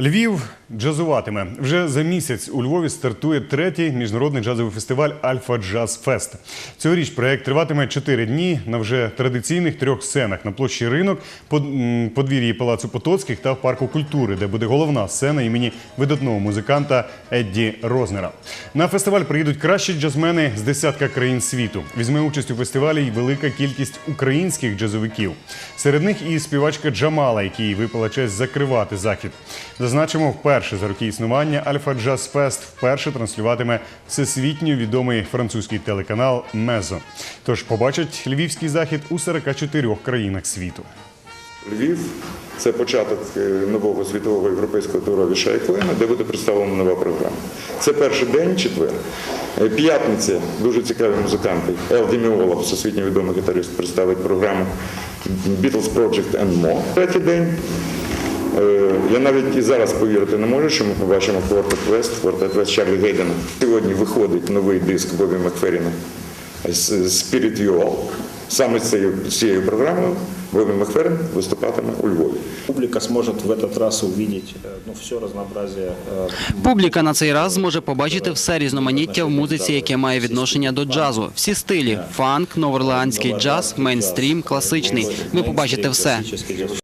Львів джазуватиме. Вже за місяць у Львові стартує третій міжнародний джазовий фестиваль Альфа Джаз Фест. Цьогоріч проект триватиме чотири дні на вже традиційних трьох сценах на площі ринок, под- подвір'ї Палацу Потоцьких та в парку культури, де буде головна сцена імені видатного музиканта Едді Рознера. На фестиваль приїдуть кращі джазмени з десятка країн світу. Візьме участь у фестивалі й велика кількість українських джазовиків. Серед них і співачка Джамала, якій випала честь закривати захід. Зазначимо, вперше за роки існування Альфа Джаз Фест вперше транслюватиме всесвітньо відомий французький телеканал Мезо. Тож побачать львівський захід у 44 країнах світу. Львів це початок е, нового світового європейського туру Віша і де буде представлена нова програма. Це перший день, четвер. Е, П'ятниця, дуже цікаві музиканти. Ел Деміола, всесвітньо відомий гітарист, представить програму Beatles Project and More. Третій день. е, Я навіть і зараз повірити не можу, що ми побачимо Квартет Вест, Квартет Вест Чарлі Гейдена. Сьогодні виходить новий диск Бобі Макферіна Spirit You All. Саме з цією, з цією програмою Бобі Макферін виступатиме у Львові. Публика сможет в этот раз увидеть э, ну, все разнообразие э, Публіка на цей раз зможе побачити все різноманіття в музиці, яке має відношення до джазу. Всі стилі: фанк, новоорлеанський джаз, мейнстрім, класичний. Ви побачите все. классический джаз.